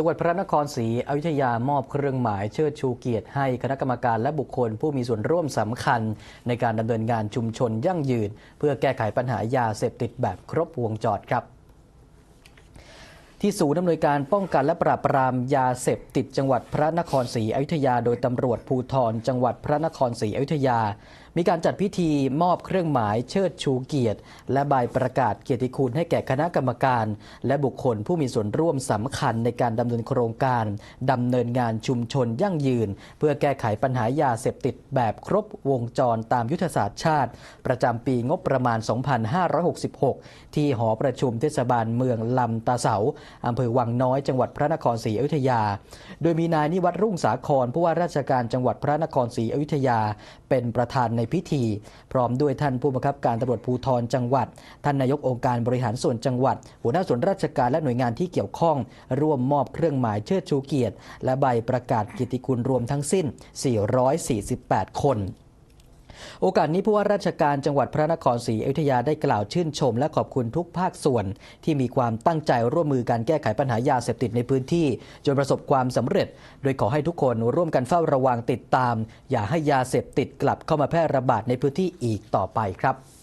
จังหวัดพระนครศรีอยุธยามอบเครื่องหมายเชิดชูเกียรติให้คณะกรรมการและบุคคลผู้มีส่วนร่วมสำคัญ ในการดำเนินงานชุมชนยั่งยืน เพื่อแก้ไขปัญหายาเสพติดแบบครบวงจรครับ ที่ศูนย์อำนวยการป้องกันและปราบปรามยาเสพติดจังหวัดพระนครศรีอยุธยา โดยตำรวจภูธรจังหวัดพระนครศรีอยุธยา มีการจัดพิธีมอบเครื่องหมายเชิดชูเกียรติ และใบประกาศเกียรติคุณให้แก่คณะกรรมการ และบุคคลผู้มีส่วนร่วมสำคัญในการดำเนินโครงการดำเนินงานชุมชนยั่งยืน เพื่อแก้ไขปัญหายาเสพติดแบบครบวงจรตามยุทธศาสตร์ชาติ ประจำปีงบประมาณ 2566 ที่หอประชุมเทศบาลเมืองลำตาเสาอำเภอวังน้อยจังหวัดพระนครศรีอยุธยา โดยมีนายนิวัตรรุ่งสาครผู้ว่าราชการจังหวัดพระนครศรีอยุธยา เป็นประธานในพิธี พร้อมด้วยท่านผู้บังคับการตำรวจภูธรจังหวัด ท่านนายกองค์การบริหารส่วนจังหวัด หัวหน้าส่วนราชการและหน่วยงานที่เกี่ยวข้อง ร่วมมอบเครื่องหมายเชิดชูเกียรติ และใบประกาศกียรติคุณรวมทั้งสิ้น 448 คน โอกาสนี้ผู้ว่าราชการจังหวัดพระนครศรีอยุธยาได้กล่าวชื่นชม และขอบคุณทุกภาคส่วน ที่มีความตั้งใจร่วมมือการแก้ไขปัญหายาเสพติดในพื้นที่ จนประสบความสำเร็จ โดยขอให้ทุกคนร่วมกันเฝ้าระวังติดตาม อย่าให้ยาเสพติดกลับเข้ามาแพร่ระบาดในพื้นที่อีกต่อไปครับ